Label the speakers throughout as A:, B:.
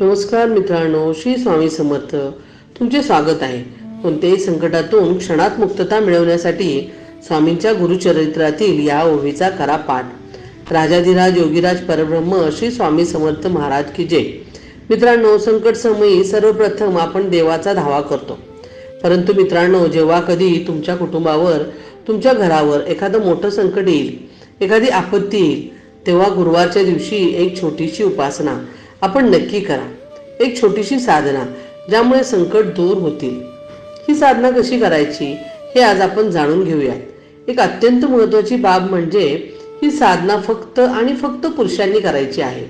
A: नमस्कार मित्रांनो श्री स्वामी समर्थ. तुमचे स्वागत आहे. कोणत्याही संकटातून क्षणात मुक्तता मिळवण्यासाठी स्वामींच्या गुरुचरित्रातील या ओवीचा करा पाठ. राजाधिराज योगीराज परब्रह्म श्री स्वामी समर्थ महाराज की जय. मित्रांनो संकट समयी सर्वप्रथम आपण देवाचा धावा करतो. परंतु मित्रांनो जेव्हा कधी तुमच्या कुटुंबावर तुमच्या घरावर एखादं मोठं संकट येईल एखादी आपत्ती येईल तेव्हा गुरुवारच्या दिवशी एक छोटीशी उपासना आपण नक्की करा. एक छोटीशी साधना ज्यामुळे संकट दूर होतील. ही साधना कशी करायची हे आज आपण जाणून घेऊयात. एक अत्यंत महत्वाची बाब म्हणजे ही साधना फक्त आणि फक्त पुरुषांनी करायची आहे.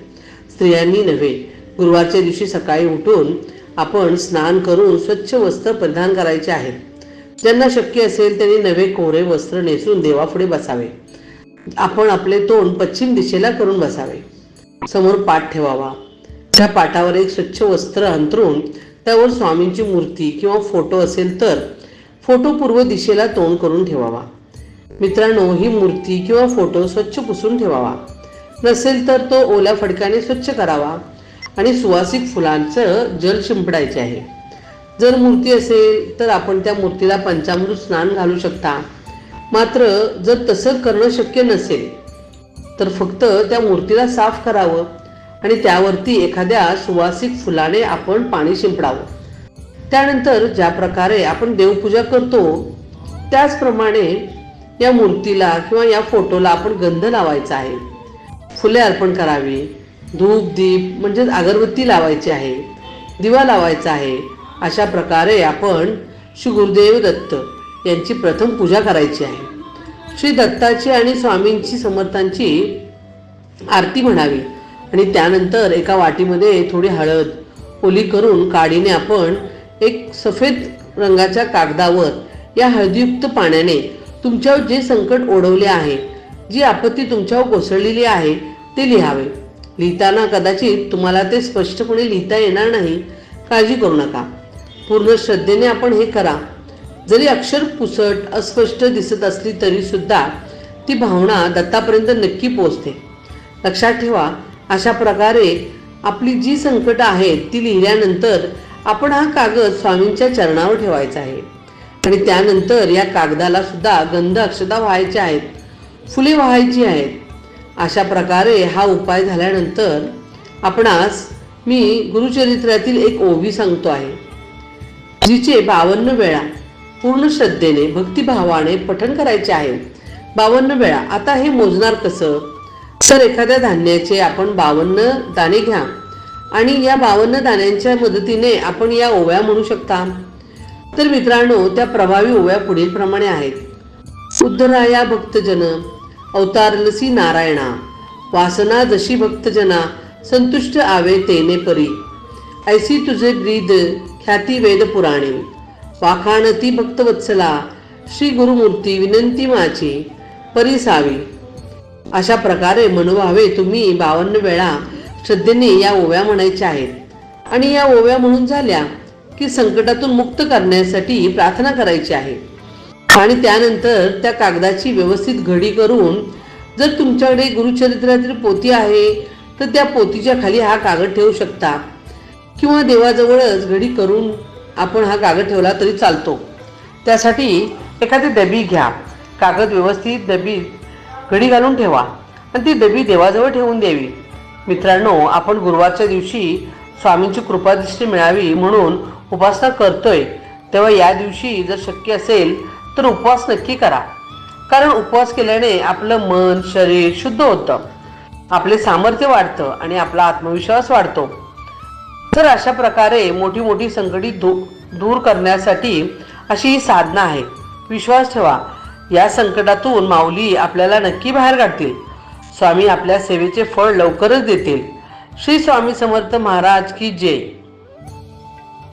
A: स्त्रियांनी नव्हे गुरुवारच्या दिवशी सकाळी उठून आपण स्नान करून स्वच्छ वस्त्र परिधान करायचे आहेत ज्यांना शक्य असेल त्यांनी नवे कोरे वस्त्र नेसून देवापुढे बसावे. आपण आपले तोंड पश्चिम दिशेला करून बसावे. समोर पाठ ठेवावा. त्या पाटावर एक स्वच्छ वस्त्र अंतरून त्यावर स्वामींची मूर्ती किंवा फोटो असेल तर फोटो पूर्व दिशेला तोंड करून ठेवावा. मित्रांनो ही मूर्ती किंवा फोटो स्वच्छ पुसून ठेवावा. नसेल तर तो ओल्या फडक्याने स्वच्छ करावा आणि सुवासिक फुलांचं जल शिंपडायचे आहे. जर मूर्ती असेल तर आपण त्या मूर्तीला पंचामृत स्नान घालू शकता. मात्र जर तसं करणं शक्य नसेल तर फक्त त्या मूर्तीला साफ करावं. आणि त्यावरती एखाद्या सुवासिक फुलाने आपण पाणी शिंपडावं. त्यानंतर ज्या प्रकारे आपण देवपूजा करतो त्याचप्रमाणे या मूर्तीला किंवा या फोटोला आपण गंध लावायचा आहे. फुले अर्पण करावी धूप दीप म्हणजेच अगरबत्ती लावायची आहे दिवा लावायचा आहे अशा प्रकारे आपण श्री गुरुदेव दत्त यांची प्रथम पूजा करायची आहे. श्री दत्ताची आणि स्वामींची समर्थांची आरती म्हणावी. आणि त्यानंतर एका वाटीमध्ये थोडी हळद ओली करून काडीने आपण एक सफेद रंगाच्या कागदावर या हळदीयुक्त पाण्याने तुमच्यावर जे संकट ओढवले आहे जी आपत्ती तुमच्यावर कोसळलेली आहे ते लिहावे. लिहिताना कदाचित तुम्हाला ते स्पष्टपणे लिहिता येणार नाही. काळजी करू नका. पूर्ण श्रद्धेने आपण हे करा. जरी अक्षर पुसट अस्पष्ट दिसत असली तरीसुद्धा ती भावना दत्तापर्यंत नक्की पोचते लक्षात ठेवा अशा प्रकारे आपली जी संकट आहेत ती लिहिल्यानंतर आपण हा कागद स्वामींच्या चरणावर ठेवायचा आहे. आणि त्यानंतर या कागदाला सुद्धा गंध अक्षता व्हायच्या आहेत फुले व्हायची आहेत. अशा प्रकारे हा उपाय झाल्यानंतर आपणास मी गुरुचरित्रातील एक ओवी सांगतो आहे. जिचे बावन्न वेळा पूर्ण श्रद्धेने भक्तिभावाने पठण करायचे आहे. बावन्न वेळा. आता हे मोजणार कसं? तर एखाद्या धान्याचे आपण बावन्न दाणे घ्या. आणि या बावन्न दाण्यांच्या मदतीने आपण या ओव्या म्हणू शकता. तर मित्रांनो त्या प्रभावी ओव्या पुढील प्रमाणे आहेत. उद्धराया भक्तजन अवतारलसी नारायणा. वासना जशी भक्तजना संतुष्ट आवे तेने परी. ऐसी तुझे ब्रीद ख्याती वेद पुराणे. वाखाणती भक्तवत्सला श्री गुरुमूर्ती विनंती माची परिसावी अशा प्रकारे मनोभावे तुम्ही बावन्न वेळा श्रद्धेने या ओव्या म्हणायच्या आहेत. आणि या ओव्या म्हणून झाल्या की संकटातून मुक्त करण्यासाठी प्रार्थना करायची आहे. आणि त्यानंतर त्या कागदाची व्यवस्थित घडी करून जर तुमच्याकडे गुरुचरित्रातील पोती आहे तर त्या पोतीच्या खाली हा कागद ठेवू शकता. किंवा देवाजवळच घडी करून आपण हा कागद ठेवला तरी चालतो. त्यासाठी एखादी डबी घ्या. कागद व्यवस्थित डबी घडी घालून ठेवा आणि ती डबी देवाजवळ ठेवून द्यावी. मित्रांनो आपण गुरुवारच्या दिवशी स्वामींची कृपादृष्टी मिळावी म्हणून उपासना करतोय. तेव्हा या दिवशी जर शक्य असेल तर उपवास नक्की करा. कारण उपवास केल्याने आपलं मन शरीर शुद्ध होतं. आपले सामर्थ्य वाढतं आणि आपला आत्मविश्वास वाढतो. तर अशा प्रकारे मोठी मोठी संकटी दू दूर करण्यासाठी अशी ही साधना आहे. विश्वास ठेवा. या संकटातून माऊली आपल्याला नक्की बाहेर काढतील. स्वामी आपल्या सेवेचे फळ लवकरच देतील. श्री स्वामी समर्थ महाराज की जय.